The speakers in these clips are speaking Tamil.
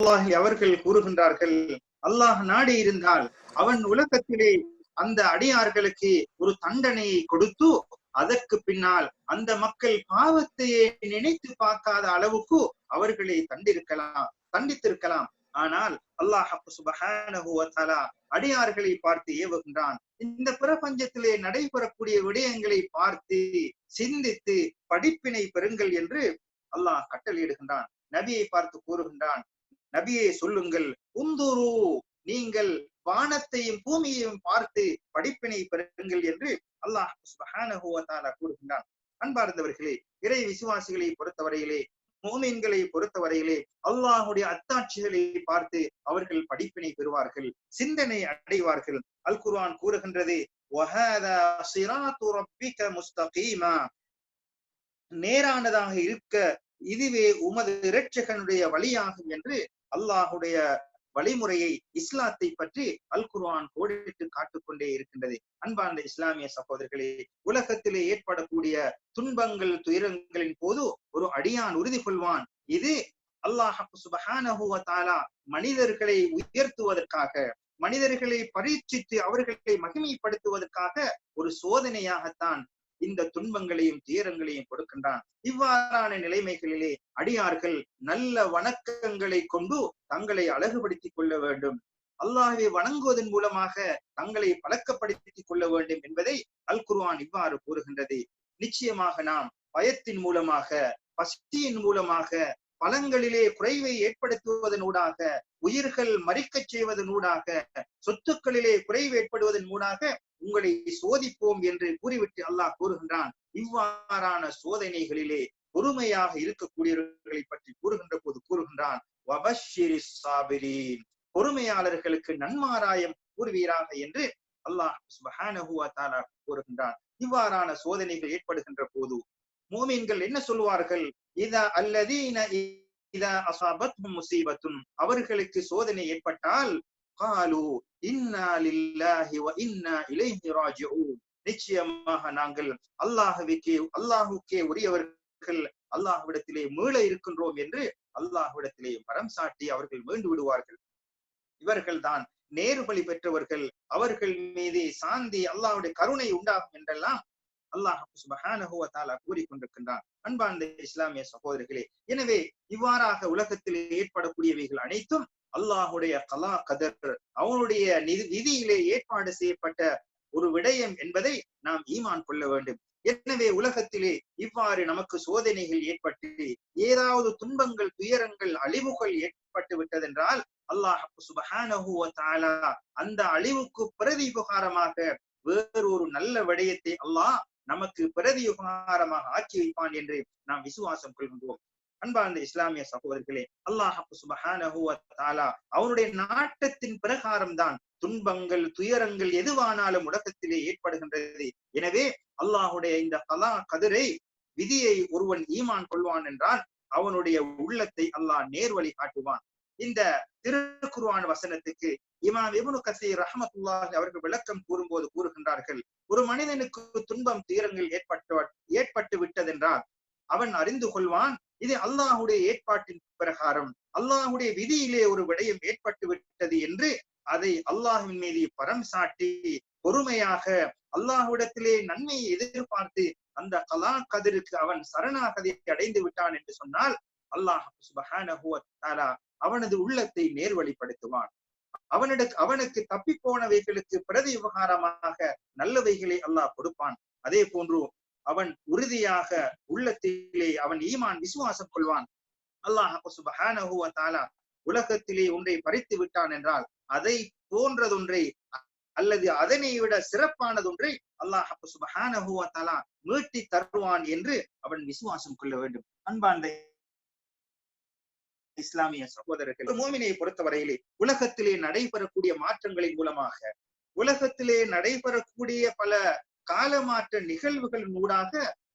அல்லாஹி அவர்கள் கூறுகின்றார்கள் அல்லாஹ் நாடி இருந்தால் அவன் உலகத்திலே அந்த அடியார்களுக்கு ஒரு தண்டனையை கொடுத்து அதற்கு பின்னால் அந்த மக்கள் பாவத்தையே நினைத்து பார்க்காத அளவுக்கு அவர்களை தண்டிருக்கலாம் தண்டித்திருக்கலாம். ஆனால் அல்லாஹ் சுபஹானஹு அடியார்களை பார்த்து ஏவுகின்றான். இந்த பிரபஞ்சத்திலே நடைபெறக்கூடிய விடயங்களை பார்த்து சிந்தித்து படிப்பினை பெறுங்கள் என்று அல்லாஹ் கட்டளையிடுகின்றான். நபியை பார்த்து கூறுகின்றான் நபியை சொல்லுங்கள் உந்துரு நீங்கள் வானத்தையும் பூமியையும் பார்த்து படிப்பினை பெறுங்கள் என்று அல்லாஹ் கூறுகின்றான். அன்பார்ந்தவர்களே இறை விசுவாசிகளை பொறுத்தவரையிலே மோமீன்களை பொறுத்தவரையிலே அல்லாஹுடைய அத்தாட்சிகளை பார்த்து அவர்கள் படிப்பினை பெறுவார்கள் சிந்தனை அடைவார்கள். அல் குர்ஆன் கூறுகின்றது நேரானதாக இருக்க இதுவே உமது இரட்சகனுடைய வழியாகும் என்று அல்லாஹுடைய வழிமுறையை இஸ்லாத்தை பற்றி அல் குர்ஆன் கோடிட்டு காட்டுக்கொண்டே இருக்கின்றது. அன்பார்ந்த இஸ்லாமிய சகோதரர்களே உலகத்திலே ஏற்படக்கூடிய துன்பங்கள் துயரங்களின் போது ஒரு அடியான் உறுதி கொள்வான். இது அல்லாஹ் சுபஹானஹு வ மனிதர்களை உயர்த்துவதற்காக மனிதர்களை பரீட்சித்து அவர்களை மகிமைப்படுத்துவதற்காக ஒரு சோதனையாகத்தான் இந்த துன்பங்களையும் துயரங்களையும் கொடுக்கின்றான். இவ்வாறான நிலைமைகளிலே அடியார்கள் நல்ல வணக்கங்களை கொண்டு தங்களை அழகுபடுத்திக் கொள்ள வேண்டும். அல்லாஹை வணங்குவதன் மூலமாக தங்களை பழக்கப்படுத்திக் கொள்ள வேண்டும் என்பதை அல் இவ்வாறு கூறுகின்றது. நிச்சயமாக நாம் பயத்தின் மூலமாக பசியின் மூலமாக பலங்களிலே குறைவை ஏற்படுத்துவதனூடாக உயிர்கள் மறிக்கச் செய்வதனூடாக சொத்துக்களிலே குறைவு ஏற்படுவதன் ஊடாக உங்களை சோதிப்போம் என்று கூறிவிட்டு அல்லாஹ் கூறுகின்றான். இவ்வாறான சோதனைகளிலே பொறுமையாக இருக்கக்கூடியவர்களை பற்றி கூறுகின்ற போது கூறுகின்றான் வபஷிரி பொறுமையாளர்களுக்கு நன்மாராயம் கூறுவீராக என்று அல்லாஹ் சுபஹானஹு கூறுகின்றான். இவ்வாறான சோதனைகள் ஏற்படுகின்ற போது மோமீன்கள் என்ன சொல்வார்கள் இதா அல்லதீன இதா அசாபத்தும் முசீபத்தும். அவர்களுக்கு சோதனை ஏற்பட்டால் காலு இன்னா லில்லாஹி வ இன்னா இலைஹி ராஜிஊன். நிச்சயமாக நாங்கள் அல்லாஹுவிக்கே அல்லாஹுக்கே உரியவர்கள் அல்லாஹ்விடத்திலே மீள இருக்கின்றோம் என்று அல்லாஹ்விடத்திலே மரம் சாட்டி அவர்கள் மீண்டு விடுவார்கள். இவர்கள்தான் நேர்வழி பெற்றவர்கள். அவர்கள் மீது சாந்தி அல்லாஹுடைய கருணை உண்டாகும் என்றெல்லாம் அல்லாஹ் சுபஹானஹு கூறிக்கொண்டிருக்கின்றான். அன்பார்ந்த இஸ்லாமிய சகோதரர்களே எனவே இவ்வாறாக உலகத்தில் ஏற்படக்கூடியவைகள் அனைத்தும் அல்லாஹுடைய கலா கதர் அவனுடைய நிதி விதியிலே ஏற்பாடு செய்யப்பட்ட ஒரு விடயம் என்பதை நாம் ஈமான் கொள்ள வேண்டும். எனவே உலகத்திலே இவ்வாறு நமக்கு சோதனைகள் ஏற்பட்டு ஏதாவது துன்பங்கள் துயரங்கள் அழிவுகள் ஏற்பட்டு விட்டதென்றால் அல்லாஹ் சுபஹானஹு அந்த அழிவுக்கு பிரதிபகாரமாக வேறொரு நல்ல விடயத்தை அல்லாஹ் நமக்கு பிரதியுகாரமாக ஆக்கி வைப்பான் என்று நாம் விசுவாசம் கொள்கின்றோம். அன்பார்ந்த இஸ்லாமிய சகோதரர்களே அல்லாஹ் அவனுடைய நாட்டத்தின் பிரகாரம் தான் துன்பங்கள் துயரங்கள் எதுவானாலும் உலகத்திலே ஏற்படுகின்றது. எனவே அல்லாஹுடைய இந்த கலா கதிரை விதியை ஒருவன் ஈமான் கொள்வான் என்றால் அவனுடைய உள்ளத்தை அல்லாஹ் நேர்வழி காட்டுவான். இந்த திருக்குர்ஆன் வசனத்துக்கு இமாம் இபுனு கசீர் ரஹமத்துல்லாஹி அவர்கள் விளக்கம் கூறும்போது கூறுகின்றார்கள் ஒரு மனிதனுக்கு துன்பம் துயரங்கள் ஏற்பட்டு ஏற்பட்டு விட்டதென்றால் அவன் அறிந்து கொள்வான் இது அல்லாஹுடைய ஏற்பாட்டின் பிரகாரம். அல்லாஹுடைய விதியிலே ஒரு விடயம் ஏற்பட்டு விட்டது என்று அதை அல்லாஹின் மீது பரம் சாட்டி பொறுமையாக அல்லாஹுடத்திலே நன்மையை எதிர்பார்த்து அந்த கலா கதிருக்கு அவன் சரணாகதி அடைந்து விட்டான் என்று சொன்னால் அல்லாஹ் அவனது உள்ளத்தை நேர்வழிப்படுத்துவான். அவனுக்கு அவனுக்கு தப்பி போனவைகளுக்கு பிரதி விவகாரமாக நல்லவைகளை அல்லாஹ் கொடுப்பான். அதே போன்று அவன் உறுதியாக உள்ளத்திலே அவன் ஈமான் விசுவாசம் கொள்வான். அல்லாஹ் தாலா உலகத்திலே ஒன்றை பறித்து விட்டான் என்றால் அதை போன்றதொன்றை அல்லது அதனை விட சிறப்பானதொன்றை அல்லாஹ் சுபஹானஹு வ மீட்டி தருவான் என்று அவன் விசுவாசம் கொள்ள வேண்டும். அன்பாண்டை இஸ்லாமிய சகோதரர்கள் மோமினை பொறுத்தவரையிலே உலகத்திலே நடைபெறக்கூடிய மாற்றங்களின் மூலமாக உலகத்திலே நடைபெறக்கூடிய பல காலமாற்ற நிகழ்வுகளின் ஊடாக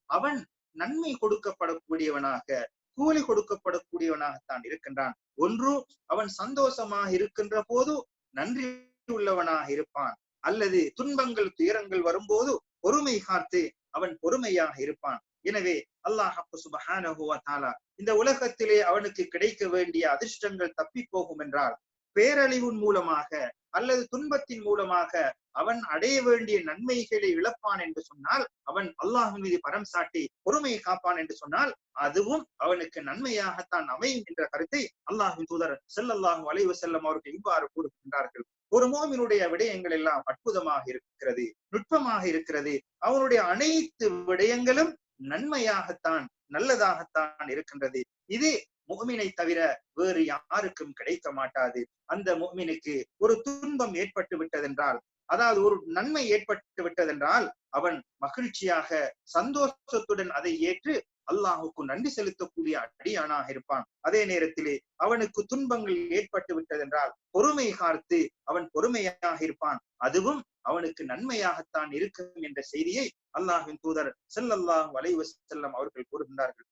அவன் நன்மை கொடுக்கப்படக்கூடியவனாக கூலி கொடுக்கப்படக்கூடியவனாகத்தான் இருக்கின்றான். ஒன்று அவன் சந்தோஷமாக இருக்கின்ற போது நன்றி உள்ளவனாக இருப்பான். அல்லது துன்பங்கள் துயரங்கள் வரும்போது பொறுமை காத்து அவன் பொறுமையாக இருப்பான். எனவே அல்லாஹ் சுபஹானஹு தாலா இந்த உலகத்திலே அவனுக்கு கிடைக்க வேண்டிய அதிர்ஷ்டங்கள் தப்பி போகும் என்றால் பேரழிவின் மூலமாக அல்லது துன்பத்தின் மூலமாக அவன் அடைய வேண்டிய நன்மைகளை இழப்பான் என்று சொன்னால் அவன் அல்லாஹ் மீது பரம் சாட்டி பொறுமையை காப்பான் என்று சொன்னால் அதுவும் அவனுக்கு நன்மையாகத்தான் அமையும் என்ற கருத்தை அல்லாஹின் தூதர் செல்லல்லாஹு அலைவு செல்லம் அவர்கள் இவ்வாறு கூறுகின்றார்கள். ஒரு மோமினுடைய விடயங்கள் எல்லாம் அற்புதமாக இருக்கிறது நுட்பமாக இருக்கிறது. அவனுடைய அனைத்து விடயங்களும் நன்மையாகத்தான் நல்லதாகத்தான் இருக்கின்றது. இது முகமினை தவிர வேறு யாருக்கும் கிடைக்க மாட்டாது. அந்த முகமினுக்கு ஒரு துன்பம் ஏற்பட்டு விட்டதென்றால் அதாவது ஒரு நன்மை ஏற்பட்டு விட்டதென்றால் அவன் மகிழ்ச்சியாக சந்தோஷத்துடன் அதை ஏற்று அல்லாஹுக்கு நன்றி செலுத்தக்கூடிய அடியானாக இருப்பான். அதே நேரத்திலே அவனுக்கு துன்பங்கள் ஏற்பட்டு விட்டதென்றால் பொறுமை காத்து அவன் பொறுமையாக இருப்பான். அதுவும் அவனுக்கு நன்மையாகத்தான் இருக்கும் என்ற செய்தியை அல்லாஹின் தூதர் செல்லல்லாஹ் வலைவு செல்லம் அவர்கள் கூறுகின்றார்கள்.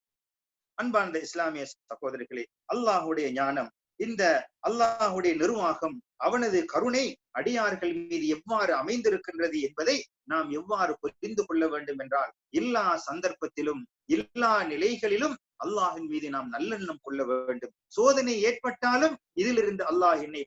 அன்பார்ந்த இஸ்லாமிய சகோதரர்களே அல்லாஹுடைய ஞானம் இந்த அல்லாஹுடைய நிர்வாகம் அவனது கருணை அடியார்கள் மீது எவ்வாறு அமைந்திருக்கின்றது என்பதை நாம் எவ்வாறு புரிந்து கொள்ள வேண்டும் என்றால் எல்லா சந்தர்ப்பத்திலும் எல்லா நிலைகளிலும் அல்லாஹின் மீது நாம் நல்லெண்ணம் கொள்ள வேண்டும். சோதனை ஏற்பட்டாலும் இதிலிருந்து அல்லாஹ் என்னை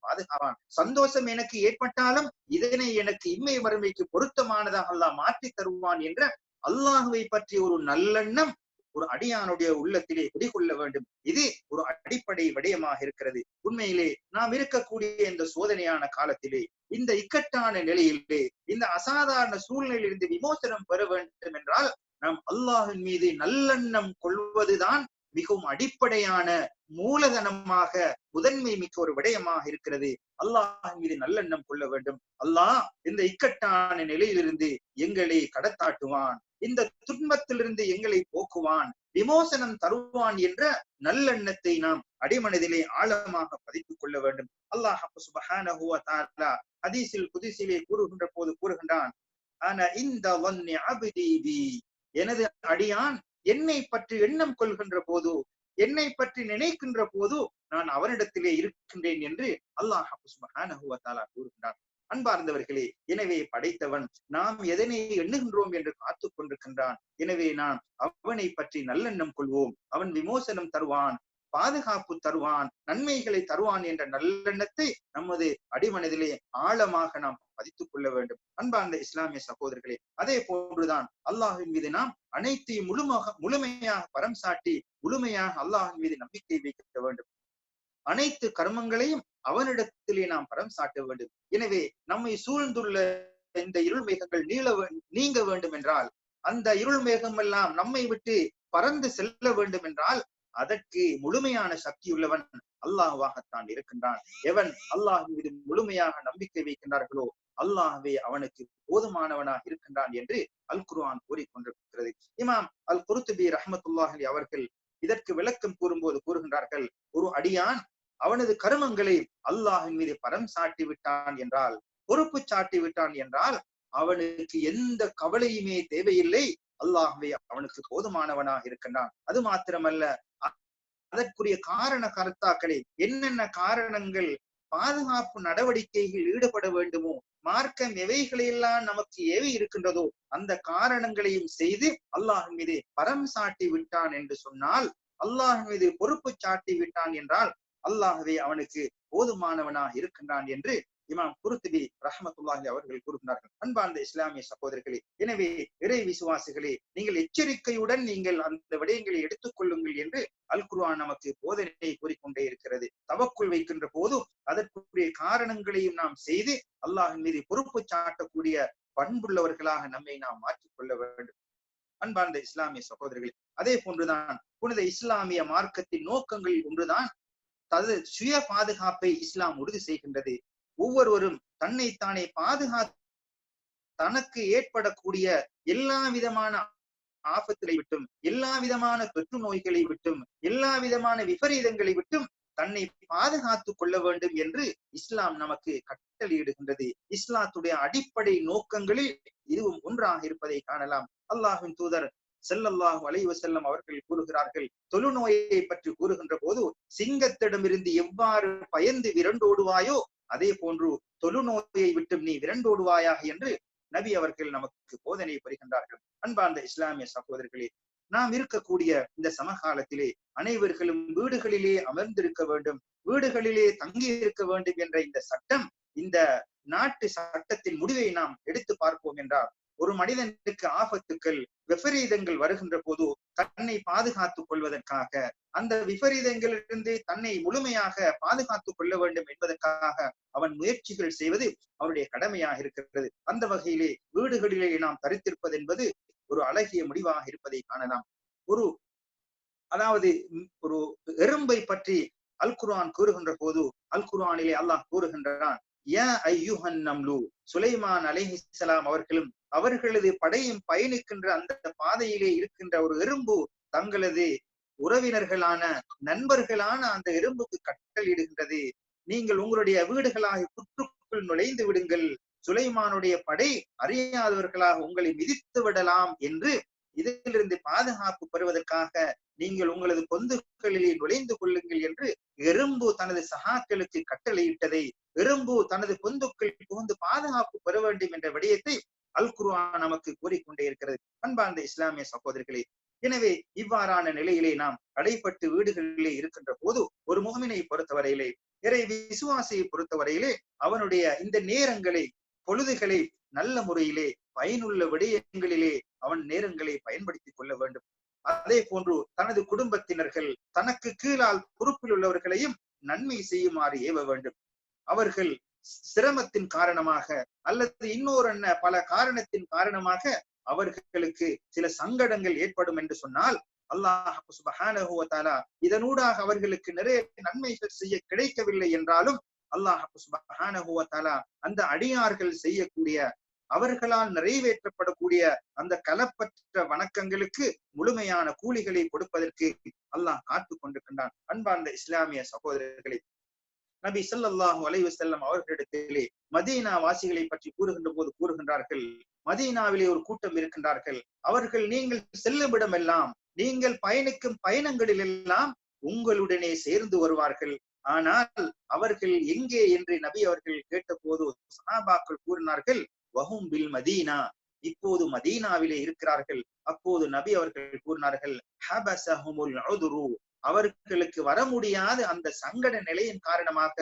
பாதுகாவான் சந்தோஷம் எனக்கு ஏற்பட்டாலும் இதனை எனக்கு இம்மை வறுமைக்கு பொருத்தமானதாக அல்லாஹ் மாற்றி தருவான் என்ற அல்லாஹுவை பற்றிய ஒரு நல்லெண்ணம் ஒரு அடியானுடைய உள்ளத்திலே குடிகொள்ள வேண்டும். இது ஒரு அடிப்படை விடயமாக இருக்கிறது. உண்மையிலே நாம் இருக்கக்கூடிய இந்த சோதனையான காலத்திலே இந்த இக்கட்டான நிலையிலே இந்த அசாதாரண சூழ்நிலையிலிருந்து விமோசனம் பெற வேண்டும் என்றால் நாம் அல்லாஹின் மீது நல்லெண்ணம் கொள்வதுதான் மிகவும் அடிப்படையான மூலதனமாக முதன்மை மிக்க ஒரு விடயமாக இருக்கிறது. அல்லாஹ் மீது நல்லெண்ணம் கொள்ள வேண்டும். அல்லாஹ் இந்த இக்கட்டான நிலையிலிருந்து எங்களை கடத்தாட்டுவான். இந்த துன்பத்திலிருந்து எங்களை போக்குவான். விமோசனம் தருவான் என்ற நல்லெண்ணத்தை நாம் அடிமனதிலே ஆழமாக பதித்துக் கொள்ள வேண்டும். அல்லாஹ் சுபஹானஹு வ ஹதீஸில் குதிசிலே கூறுகின்ற போது கூறுகின்றான் ஆனா இந்த எனது அடியான் என்னை பற்றி எண்ணம் கொள்கின்ற போது என்னை பற்றி நினைக்கின்ற போது நான் அவனிடத்திலே இருக்கின்றேன் என்று அல்லாஹ் சுபஹானஹு கூறுகின்றான். அன்பார்ந்தவர்களே எனவே படைத்தவன் நாம் எதனை எண்ணுகின்றோம் என்று காத்து கொண்டிருக்கின்றான். எனவே நாம் அவனை பற்றி நல்லெண்ணம் கொள்வோம். அவன் விமோசனம் தருவான். பாதுகாப்பு தருவான் நன்மைகளை தருவான் என்ற நல்லெண்ணத்தை நமது அடிமனதிலே ஆழமாக நாம் பதித்துக் கொள்ள வேண்டும். அன்பார்ந்த இஸ்லாமிய சகோதரர்களே அதே போன்றுதான் அல்லாஹின் மீது நாம் அனைத்தையும் முழுமாக முழுமையாக பரம் சாட்டி முழுமையாக அல்லாஹின் மீது நம்பிக்கை வைக்க வேண்டும். அனைத்து கர்மங்களையும் அவனிடத்திலே நாம் பரம் சாட்ட வேண்டும். எனவே நம்மை சூழ்ந்துள்ள இந்த இருள் மேகங்கள் நீள நீங்க வேண்டும் என்றால் அந்த இருள் மேகம் எல்லாம் நம்மை விட்டு பறந்து செல்ல வேண்டும் என்றால் அதற்கு முழுமையான சக்தியுள்ளவன் அல்லாஹ்வாகத்தான் இருக்கின்றான். எவன் அல்லாஹ் மீது முழுமையாக நம்பிக்கை வைக்கின்றார்களோ அல்லாஹ்வே அவனுக்கு போதுமானவனாக இருக்கின்றான் என்று அல் குர்ஆன் கூறிக்கொண்டிருக்கிறது. இமாம் அல் குருத்துபி ரஹமத்துல்லாஹலி அவர்கள் இதற்கு விளக்கம் கூறும்போது கூறுகின்றார்கள் ஒரு அடியான் அவனது கருமங்களை அல்லாஹின் மீது பரம் சாட்டி விட்டான் என்றால் பொறுப்பு சாட்டி விட்டான் என்றால் அவனுக்கு எந்த கவலையுமே தேவையில்லை. அல்லாஹ்வே அவனுக்கு போதுமானவனாக இருக்கின்றான். அது மாத்திரமல்ல அதற்குரிய காரண கருத்தாக்களை என்னென்ன காரணங்கள் பாதுகாப்பு நடவடிக்கைகள் ஈடுபட வேண்டுமோ மார்க்கம் எவைகளையெல்லாம் நமக்கு ஏவி இருக்கின்றதோ அந்த காரணங்களையும் செய்து அல்லாஹ் மீது பரம் சாட்டி விட்டான் என்று சொன்னால் அல்லாஹ் மீது பொறுப்பு சாட்டி விட்டான் என்றால் அல்லாஹவே அவனுக்கு போதுமானவனாக இருக்கின்றான் என்று இமாம் குருத்துபி ரஹமத்துல்லாஹி அவர்கள் கூறுகிறார்கள் அன்பார்ந்த இஸ்லாமிய சகோதரர்களே எனவே இறை விசுவாசிகளே நீங்கள் எச்சரிக்கையுடன் நீங்கள் அந்த விடயங்களை எடுத்துக் கொள்ளுங்கள் என்று அல் குர்ஆன் நமக்கு போதனையை கூறிக்கொண்டே இருக்கிறது. தவக்குள் வைக்கின்ற போதும் அதற்குரிய காரணங்களையும் நாம் செய்து அல்லாஹின் மீது பொறுப்பு சாட்டக்கூடிய பண்புள்ளவர்களாக நம்மை நாம் மாற்றிக்கொள்ள வேண்டும். அன்பார்ந்த இஸ்லாமிய சகோதரர்கள் அதே போன்றுதான் புனித இஸ்லாமிய மார்க்கத்தின் நோக்கங்களில் ஒன்றுதான் தது சுய பாதுகாப்பை இஸ்லாம் உறுதி செய்கின்றது. ஒவ்வொருவரும் தன்னைத்தானே பாதுகா தனக்கு ஏற்படக்கூடிய எல்லா விதமான ஆபத்துகளை விட்டும் எல்லா விதமான தொற்று நோய்களை விட்டும் எல்லா விதமான விபரீதங்களை விட்டும் தன்னை பாதுகாத்துக் கொள்ள வேண்டும் என்று இஸ்லாம் நமக்கு கட்டளையிடுகின்றது. இஸ்லாத்துடைய அடிப்படை நோக்கங்களில் இதுவும் ஒன்றாக இருப்பதை காணலாம். அல்லாஹின் தூதர் செல்லல்லாஹு அலைவ செல்லம் அவர்கள் கூறுகிறார்கள் தொழுநோயை பற்றி கூறுகின்ற போது சிங்கத்திடமிருந்து எவ்வாறு பயந்து விரண்டோடுவாயோ அதே போன்று தொழுநோயை விட்டு நீ விரண்டோடுவாயாக என்று நபி அவர்கள் நமக்கு போதனை பெறுகின்றார்கள் அன்பார்ந்த இஸ்லாமிய சகோதரர்களே நாம் இருக்கக்கூடிய இந்த சமகாலத்திலே அனைவர்களும் வீடுகளிலே அமர்ந்திருக்க வேண்டும் வீடுகளிலே தங்கி இருக்க வேண்டும் என்ற இந்த சட்டம் இந்த நாட்டு சட்டத்தின் முடிவை நாம் எடுத்து பார்ப்போம் என்றால் ஒரு மனிதனுக்கு ஆபத்துக்கள் விபரீதங்கள் வருகின்ற போது தன்னை பாதுகாத்துக் கொள்வதற்காக அந்த விபரீதங்களிலிருந்து தன்னை முழுமையாக பாதுகாத்துக் கொள்ள வேண்டும் என்பதற்காக அவன் முயற்சிகள் செய்வது அவருடைய கடமையாக இருக்கிறது. அந்த வகையிலே வீடுகளிலே நாம் தரித்திருப்பது என்பது ஒரு அழகிய முடிவாக இருப்பதை காணலாம். ஒரு அதாவது ஒரு எறும்பை பற்றி அல் குர்ஆன் கூறுகின்ற போது அல் குர்ஆனிலே அல்லாஹ் கூறுகின்றான் யா ஐயுஹன் நம்லு. சுலைமான் அலைஹிஸ்ஸலாம் அவர்களும் அவர்களது படையும் பயணிக்கின்ற அந்த பாதையிலே இருக்கின்ற ஒரு எறும்பு தங்களது உறவினர்களான நண்பர்களான அந்த எறும்புக்கு கட்டளையிடுகின்றது நீங்கள் உங்களுடைய வீடுகளாக புற்றுக்குள் நுழைந்து விடுங்கள். சுலைமானுடைய படை அறியாதவர்களாக உங்களை மிதித்து விடலாம் என்று இதிலிருந்து பாதுகாப்பு பெறுவதற்காக நீங்கள் உங்களது பொந்துகளிலே நுழைந்து கொள்ளுங்கள் என்று எறும்பு தனது சகாக்களுக்கு கட்டளையிட்டதை எறும்பு தனது பொந்துக்கள் புகுந்து பாதுகாப்பு பெற வேண்டும் என்ற விடயத்தை அல் குர்ஆன் நமக்கு கூறிக்கொண்டே இருக்கிறது. அன்பார்ந்த இஸ்லாமிய சகோதரிகளே எனவே இவ்வாறான நிலையிலே நாம் அடைப்பட்டு வீடுகளிலே இருக்கின்ற போது ஒரு முகமினை பொறுத்தவரையிலே இறை விசுவாசியை பொறுத்தவரையிலே அவனுடைய இந்த நேரங்களை பொழுதுகளை நல்ல முறையிலே பயனுள்ள விடயங்களிலே அவன் நேரங்களை பயன்படுத்திக் கொள்ள வேண்டும். அதே போன்று தனது குடும்பத்தினர்கள் தனக்கு கீழால் பொறுப்பில் உள்ளவர்களையும் நன்மை செய்யுமாறு ஏவ வேண்டும். அவர்கள் சிரமத்தின் காரணமாக அல்லது இன்னொரு என்ன பல காரணத்தின் காரணமாக அவர்களுக்கு சில சங்கடங்கள் ஏற்படும் என்று சொன்னால் அல்லாஹ் சுபஹானஹு இதனூடாக அவர்களுக்கு நிறைய நன்மைகள் செய்ய கிடைக்கவில்லை என்றாலும் அல்லாஹ் சுபஹானஹு அந்த அடியார்கள் செய்யக்கூடிய அவர்களால் நிறைவேற்றப்படக்கூடிய அந்த கலப்பற்ற வணக்கங்களுக்கு முழுமையான கூலிகளை கொடுப்பதற்கு அல்லாஹ் காத்து கொண்டிருக்கின்றான். அன்பார்ந்த இஸ்லாமிய சகோதரர்களை நபி செல்லல்லாஹும் அலைவு செல்லம் அவர்களிடத்திலே மதீனா வாசிகளை பற்றி கூறுகின்ற போது கூறுகின்றார்கள் மதீனாவிலே ஒரு கூட்டம் இருக்கின்றார்கள். அவர்கள் நீங்கள் செல்லும் இடமெல்லாம் நீங்கள் பயணிக்கும் பயணங்களில் எல்லாம் உங்களுடனே சேர்ந்து வருவார்கள். ஆனால் அவர்கள் எங்கே? என்று நபி அவர்கள் கேட்டபோது சஹாபாக்கள் கூறினார்கள் வஹும் பில் மதீனா. இப்போது மதீனாவிலே இருக்கிறார்கள். அப்போது நபி அவர்கள் கூறினார்கள் அவர்களுக்கு வர முடியாது அந்த சங்கட நிலையின் காரணமாக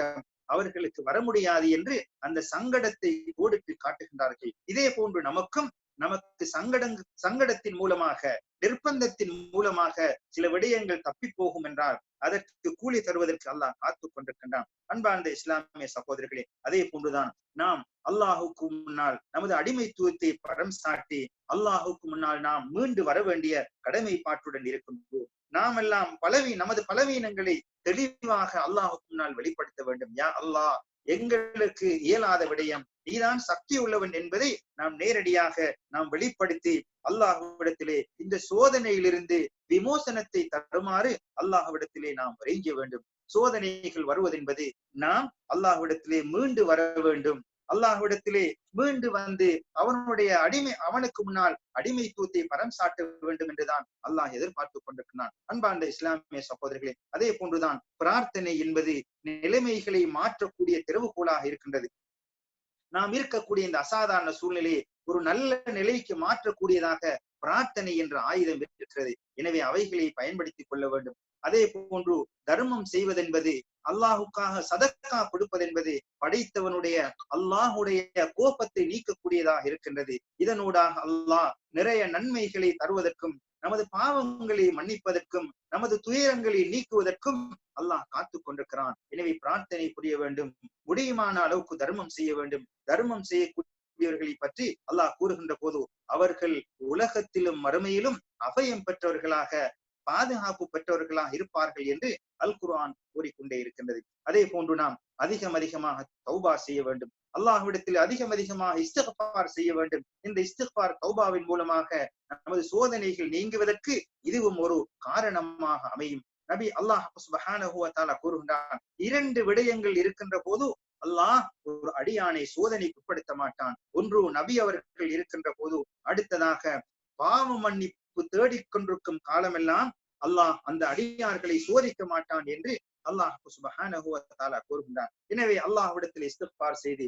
அவர்களுக்கு வர முடியாது என்று அந்த சங்கடத்தை ஓடிட்டு காட்டுகின்றார்கள். இதே போன்று நமக்கும் நமக்கு சங்கடங் சங்கடத்தின் மூலமாக நிர்பந்தத்தின் மூலமாக சில விடயங்கள் தப்பி போகும் என்றால் அதற்கு கூலி தருவதற்கு அல்லாஹ் காத்து கொண்டிருக்கின்றான். அன்பார்ந்த இஸ்லாமிய சகோதரர்களே அதே போன்றுதான் நாம் அல்லாஹுக்கு முன்னால் நமது அடிமைத்துவத்தை பரம் சாட்டி அல்லாஹுக்கு முன்னால் நாம் மீண்டு வர வேண்டிய கடமைப்பாட்டுடன் இருக்கின்றோம் நாம் எல்லாம் பலவி நமது பலவீனங்களை தெளிவாக அல்லாஹுக்கு முன்னால் வெளிப்படுத்த வேண்டும். யா அல்லாஹ் எங்களுக்கு இயலாத விடயம் நீதான் சக்தி உள்ளவன் என்பதை நாம் நேரடியாக நாம் வெளிப்படுத்தி அல்லாஹுவிடத்திலே இந்த சோதனையிலிருந்து விமோசனத்தை தருமாறு அல்லாஹுவிடத்திலே நாம் இறைஞ்ச வேண்டும். சோதனைகள் வருவதென்பது நாம் அல்லாஹுவிடத்திலே மீண்டு வர வேண்டும். அல்லாஹ்விடத்திலே மீண்டு வந்து அவனுடைய அடிமை அவனுக்கு முன்னால் அடிமைத்துவத்தை பரம் சாட்ட வேண்டும் என்றுதான் அல்லாஹ் எதிர்பார்த்து கொண்டிருக்கிறான். அன்பார்ந்த இஸ்லாமிய சகோதரர்களே அதே போன்றுதான் பிரார்த்தனை என்பது நிலைமைகளை மாற்றக்கூடிய திறவுகோலாக இருக்கின்றது. நாம் இருக்கக்கூடிய இந்த அசாதாரண சூழ்நிலையை ஒரு நல்ல நிலைக்கு மாற்றக்கூடியதாக பிரார்த்தனை என்ற ஆயுதம் இருக்கிறது. எனவே அவைகளை பயன்படுத்திக் கொள்ள வேண்டும். அதே போன்று தர்மம் செய்வதென்பது அல்லாஹுக்காக சதக்கா கொடுப்பதென்பது படைத்தவனுடைய அல்லாஹுடைய கோபத்தை நீக்கக்கூடியதாக இருக்கின்றது. இதனூடாக அல்லாஹ் நிறைய நன்மைகளை தருவதற்கும் நமது பாவங்களை மன்னிப்பதற்கும் நமது துயரங்களை நீக்குவதற்கும் அல்லாஹ் காத்து கொண்டிருக்கிறான். எனவே பிரார்த்தனை புரிய வேண்டும். முடியுமான அளவுக்கு தர்மம் செய்ய வேண்டும். தர்மம் செய்யக்கூடியவர்களை பற்றி அல்லாஹ் கூறுகின்ற போது அவர்கள் உலகத்திலும் மறுமையிலும் அபயம் பெற்றவர்களாக பாதுகாப்பு பெற்றவர்களா இருப்பார்கள் என்று அல் குர்ஆன் கூறிக்கொண்டே இருக்கின்றது. அதே போன்று நாம் அதிகம் அதிகமாக தௌபா செய்ய வேண்டும். அல்லாஹ்விடத்தில் அதிகம் அதிகமாக இஸ்திஃபார் செய்ய வேண்டும். இந்த இஸ்திஃபார் தௌபாவின் மூலமாக நமது சோதனைகள் நீங்குவதற்கு இதுவும் ஒரு காரணமாக அமையும். நபி அல்லாஹ் சுபஹானஹு கூறுகின்றான் இரண்டு விடயங்கள் இருக்கின்ற போது அல்லாஹ் ஒரு அடியானை சோதனைக்கு உட்படுத்த மாட்டான். ஒன்று நபி அவர்கள் இருக்கின்ற போது அடுத்ததாக பாவ மன்னிப்பு தேடிக்கொண்டிருக்கும் காலமெல்லாம் அல்லாஹ் அந்த அடியார்களை சோதிக்க மாட்டான் என்று அல்லாஹ் கூறுகின்றான். எனவே அல்லாஹ்விடத்தில் இஸ்திஃபார் செய்து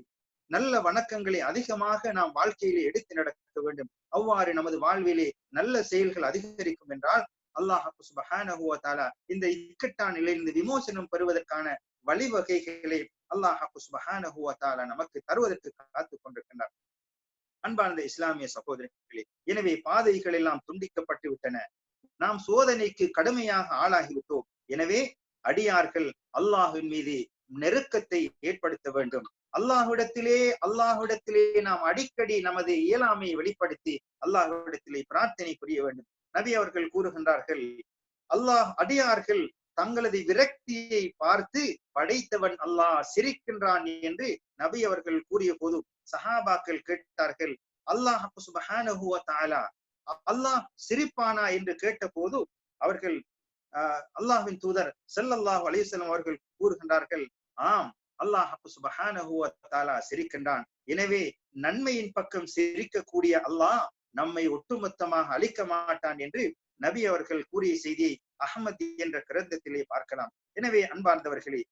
நல்ல வணக்கங்களை அதிகமாக நாம் வாழ்க்கையிலே எடுத்து நடக்க வேண்டும். அவ்வாறு நமது வாழ்விலே நல்ல செயல்கள் அதிகரிக்கும் என்றால் அல்லாஹ் சுபஹானஹு வ இந்த இக்கட்டான நிலையிலிருந்து விமோசனம் பெறுவதற்கான வழிவகைகளை அல்லாஹ் சுபஹானஹு வ நமக்கு தருவதற்கு காத்துக் கொண்டிருக்கின்றார் அன்பார்ந்த இஸ்லாமிய சகோதரர்களே எனவே பாதைகள் எல்லாம் துண்டிக்கப்பட்டு விட்டன. நாம் சோதனைக்கு கடுமையாக ஆளாகிவிட்டோம். எனவே அடியார்கள் அல்லாஹின் மீது நெருக்கத்தை ஏற்படுத்த வேண்டும். அல்லாஹுடத்திலே அல்லாஹுடத்திலே நாம் அடிக்கடி நமது இயலாமையை வெளிப்படுத்தி அல்லாஹுடத்திலே பிரார்த்தனை புரிய வேண்டும். நபி அவர்கள் கூறுகின்றார்கள் அல்லாஹ் அடியார்கள் தங்களது விரக்தியை பார்த்து படைத்தவன் அல்லாஹ் சிரிக்கின்றான் என்று நபி அவர்கள் கூறிய போது சஹாபாக்கள் கேட்டார்கள். அல்லாஹ் அல்லாஹ் சிரிப்பானா என்று கேட்ட போது அவர்கள் அஹ் அல்லாஹின் தூதர் செல்லல்லாஹு அலிசல்லம் அவர்கள் கூறுகின்றார்கள் ஆம் அல்லாஹ் சுபஹானஹு வ சிரிக்கின்றான். எனவே நன்மையின் பக்கம் சிரிக்கக்கூடிய அல்லாஹ் நம்மை ஒட்டுமொத்தமாக அழிக்க மாட்டான் என்று நபி அவர்கள் கூறிய செய்தியை அகமது என்ற கிரந்தத்திலே பார்க்கலாம். எனவே அன்பார்ந்தவர்களே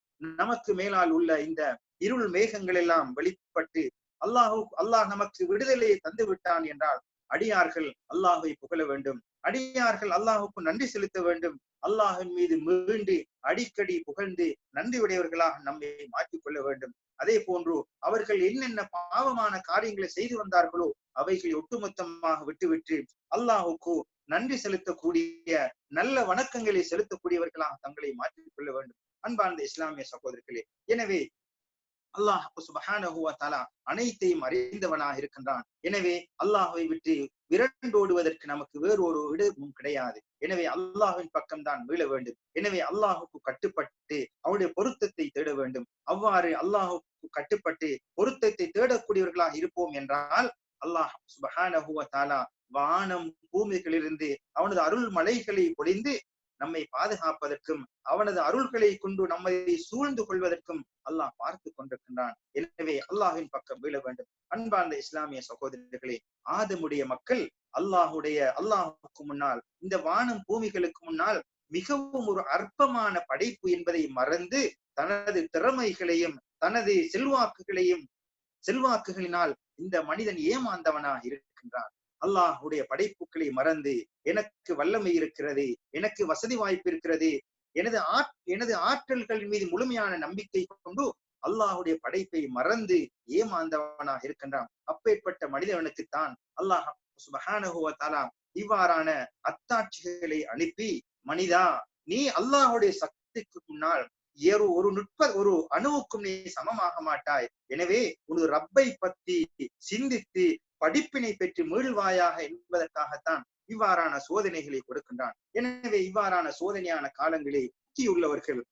நமக்கு மேலால் உள்ள இந்த இருள் மேகங்கள் எல்லாம் வெளிப்பட்டு அல்லாஹு அல்லாஹ் நமக்கு விடுதலையை தந்து விட்டான் என்றால் அடியார்கள் அல்லாஹை புகழ வேண்டும். அடியார்கள் அல்லாஹுக்கு நன்றி செலுத்த வேண்டும். அல்லாஹின் மீது மீண்டு அடிக்கடி புகழ்ந்து நன்றி உடையவர்களாக நம்மை மாற்றிக் கொள்ள வேண்டும். அதே போன்று அவர்கள் என்னென்ன பாவமான காரியங்களை செய்து வந்தார்களோ அவைகளை ஒட்டுமொத்தமாக விட்டுவிட்டு அல்லாஹுக்கு நன்றி செலுத்தக்கூடிய நல்ல வணக்கங்களை செலுத்தக்கூடியவர்களாக தங்களை மாற்றிக் கொள்ள வேண்டும். அன்பார்ந்த இஸ்லாமிய சகோதரர்களே எனவே அல்லாஹ் சுபஹானஹு தாலா அனைத்தையும் அறிந்தவனாக இருக்கின்றான். எனவே அல்லாஹுவை விட்டு விரண்டோடுவதற்கு நமக்கு வேறு ஒரு இடமும் கிடையாது. எனவே அல்லாஹ்வின் பக்கம்தான் மீள வேண்டும். எனவே அல்லாஹுக்கு கட்டுப்பட்டு அவருடைய பொருத்தத்தை தேட வேண்டும். அவ்வாறு அல்லாஹுக்கு கட்டுப்பட்டு பொருத்தத்தை தேடக்கூடியவர்களாக இருப்போம் என்றால் அல்லாஹ் சுபஹானஹுவ தாலா வானம் பூமிகளிலிருந்து அவனது அருள் மலைகளை பொழிந்து நம்மை பாதுகாப்பதற்கும் அவனது அருள்களை கொண்டு நம்மை சூழ்ந்து கொள்வதற்கும் அல்லாஹ் பார்த்து கொண்டிருக்கின்றான். எனவே அல்லாஹின் பக்கம் வீழ வேண்டும். அன்பார்ந்த இஸ்லாமிய சகோதரர்களே ஆதமுடைய மக்கள் அல்லாஹுடைய அல்லாஹுக்கு முன்னால் இந்த வானம் பூமிகளுக்கு முன்னால் மிகவும் ஒரு அற்பமான படைப்பு என்பதை மறந்து தனது திறமைகளையும் தனது செல்வாக்குகளையும் செல்வாக்குகளினால் இந்த மனிதன் ஏமாந்தவனாக இருக்கின்றான். அல்லாஹுடைய படைப்புகளை மறந்து எனக்கு வல்லமை இருக்கிறது எனக்கு வசதி வாய்ப்பு இருக்கிறது எனது ஆற் எனது ஆற்றல்களின் மீது முழுமையான நம்பிக்கை கொண்டு அல்லாஹுடைய படைப்பை மறந்து ஏமாந்தவனாக இருக்கின்றான். அப்பேற்பட்ட மனிதவனுக்குத்தான் அல்லாஹ் சுபஹானஹுவ தாலா இவ்வாறான அத்தாட்சிகளை அனுப்பி மனிதா நீ அல்லாஹுடைய சக்திக்கு முன்னால் ஏறு ஒரு நுட்ப ஒரு அணுவுக்கும் நீ சமமாக மாட்டாய். எனவே உனது ரப்பை பத்தி சிந்தித்து படிப்பினை பெற்று மீள்வாயாக என்பதற்காகத்தான் இவ்வாறான சோதனைகளை கொடுக்கின்றான். எனவே இவ்வாறான சோதனையான காலங்களில் புத்தி உள்ளவர்கள்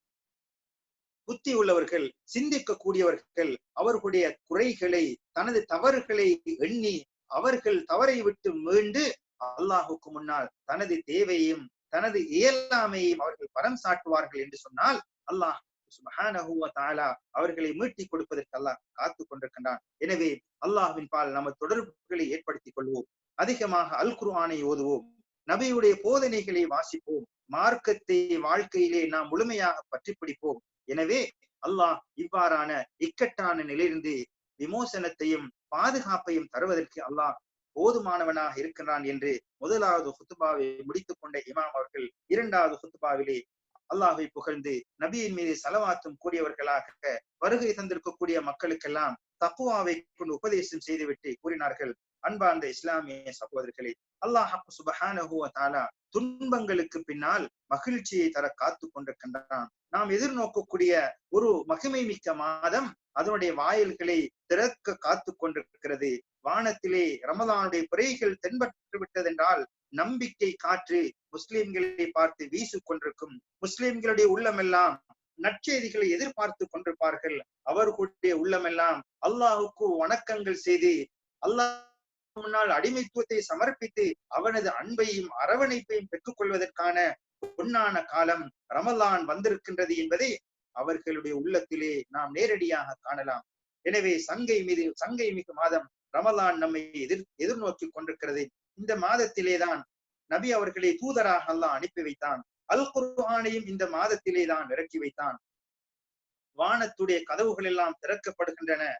புத்தி உள்ளவர்கள் சிந்திக்க கூடியவர்கள் அவர்களுடைய குறைகளை தனது தவறுகளை எண்ணி அவர்கள் தவறை விட்டு மீண்டு அல்லாஹுக்கு முன்னால் தனது தேவையும் தனது இயலாமையையும் அவர்கள் பரம் சாட்டுவார்கள் என்று சொன்னால் அல்லாஹ் அவர்களை மீட்டிக் கொடுப்பதற்கு அல்லாஹ் காத்து கொண்டிருக்கின்றான். எனவே அல்லாஹ்வின் பால் நமது தொடர்புகளை ஏற்படுத்திக் கொள்வோம். அதிகமாக அல் குர்ஆனை ஓதுவோம். நபியுடைய போதனைகளை வாசிப்போம். மார்க்கத்தை வாழ்க்கையிலே நாம் முழுமையாக பற்றி பிடிப்போம் எனவே அல்லாஹ் இவ்வாறான இக்கட்டான நிலையிலிருந்து விமோசனத்தையும் பாதுகாப்பையும் தருவதற்கு அல்லாஹ் போதுமானவனாக இருக்கிறான் என்று முதலாவது ஹுத்துபாவை முடித்துக் கொண்ட இமாம் அவர்கள் இரண்டாவது ஹுத்துபாவிலே அல்லாஹை புகழ்ந்து நபியின் மீது செலவாத்தும் கூடியவர்களாக வருகை தந்திருக்கக்கூடிய மக்களுக்கெல்லாம் தக்குவாவை கொண்டு உபதேசம் செய்துவிட்டு கூறினார்கள். அன்பார்ந்த இஸ்லாமிய சகோதரர்களே அல்லாஹ் தாலா துன்பங்களுக்கு பின்னால் மகிழ்ச்சியை தர காத்து கொண்டிருக்கின்றான். நாம் எதிர்நோக்கக்கூடிய ஒரு மகிமை மிக்க மாதம் அதனுடைய வாயில்களை திறக்க காத்து கொண்டிருக்கிறது. வானத்திலே ரமதானுடைய பிறைகள் தென்பட்டு விட்டதென்றால் நம்பிக்கை காற்று முஸ்லிம்களை பார்த்து வீசு கொண்டிருக்கும். முஸ்லிம்களுடைய உள்ளமெல்லாம் நற்செய்திகளை எதிர்பார்த்து கொண்டிருப்பார்கள். அவர்களுடைய உள்ளமெல்லாம் அல்லாஹுக்கு வணக்கங்கள் செய்து அல்லாஹ் முன்னால் அடிமைத்துவத்தை சமர்ப்பித்து அவனது அன்பையும் அரவணைப்பையும் பெற்றுக் கொள்வதற்கான பொன்னான காலம் ரமலான் வந்திருக்கின்றது என்பதை அவர்களுடைய உள்ளத்திலே நாம் நேரடியாக காணலாம். எனவே சங்கை மீது சங்கை மிகு மாதம் ரமலான் நம்மை எதிர் எதிர்நோக்கி கொண்டிருக்கிறது. இந்த மாதத்திலேதான் நபி அவர்களை தூதராக அல்லாஹ் அனுப்பி வைத்தான். அல் குர்ஹானையும் இந்த மாதத்திலே தான் இறக்கி வைத்தான். வானத்துடைய கதவுகள் எல்லாம் திறக்கப்படுகின்றன.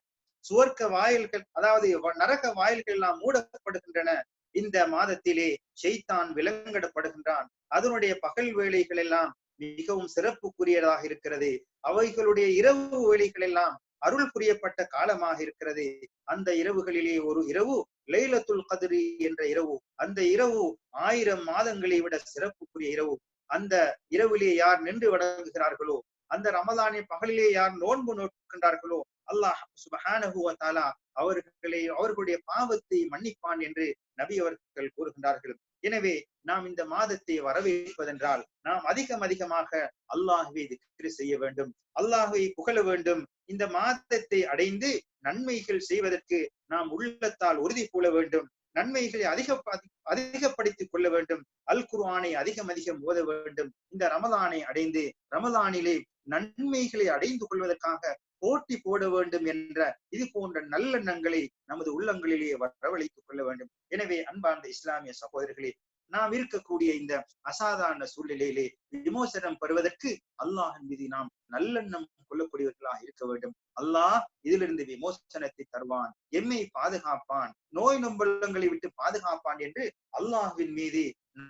சுவர்க்க வாயில்கள் அதாவது வ- நரக வாயில்கள் எல்லாம் மூடப்படுகின்றன. இந்த மாதத்திலே ஷைத்தான் விலங்கிடப்படுகின்றான். அதனுடைய பகல் வேலைகள் எல்லாம் மிகவும் சிறப்புக்குரியதாக இருக்கிறது. அவைகளுடைய இரவு வேலைகள் எல்லாம் அருள் புரியப்பட்ட காலமாக இருக்கிறது. அந்த இரவுகளிலே ஒரு இரவு லைலத்துல் கதிரி என்ற இரவு. அந்த இரவு ஆயிரம் மாதங்களை விட சிறப்புக்குரிய இரவு. அந்த இரவிலே யார் நின்று வணங்குகிறார்களோ அந்த ரமதானை பகலிலே யார் நோன்பு நோக்கின்றார்களோ அல்லாஹ் சுபஹானஹுவ தாலா அவர்களை அவர்களுடைய பாவத்தை மன்னிப்பான் என்று நபி அவர்கள் கூறுகின்றார்கள். எனவே நாம் இந்த மாதத்தை வரவேற்பதென்றால் நாம் அதிகம் அதிகமாக அல்லாஹுவை திக்ரி செய்ய வேண்டும். அல்லாஹுவை புகழ வேண்டும். இந்த மாதத்தை அடைந்து நன்மைகள் செய்வதற்கு நாம் உள்ளத்தால் உறுதி கொள்ள வேண்டும். நன்மைகளை அதிக அதிகப்படுத்திக் கொள்ள வேண்டும். அல் குர்ஆனை அதிகம் அதிகம் ஓத வேண்டும். இந்த ரமதானை அடைந்து ரமதானிலே நன்மைகளை அடைந்து கொள்வதற்காக போட்டி போட வேண்டும் என்ற இது போன்ற நல்லெண்ணங்களை நமது உள்ளங்களிலே வரவழைத்துக் கொள்ள வேண்டும். எனவே அன்பார்ந்த இஸ்லாமிய சகோதரர்களே நாம் இருக்கக்கூடிய இந்த அசாதாரண சூழ்நிலையிலே விமோசனம் பெறுவதற்கு அல்லாஹின் மீது நாம் நல்லெண்ணம் கொள்ளக்கூடியவர்களாக இருக்க வேண்டும். அல்லாஹ் இதிலிருந்து விமோசனத்தை தருவான் எம்மை பாதுகாப்பான் நோய் நொம்பலங்களை விட்டு பாதுகாப்பான் என்று அல்லாஹ்வின் மீது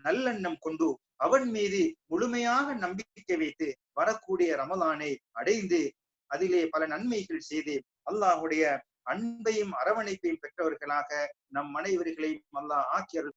நல்லெண்ணம் கொண்டு அவன் மீது முழுமையாக நம்பிக்கை வைத்து வரக்கூடிய ரமலானை அடைந்து அதிலே பல நன்மைகள் செய்து அல்லாஹுடைய அன்பையும் அரவணைப்பையும் பெற்றவர்களாக நம் அனைவர்களையும் அல்லாஹ் ஆக்கியர்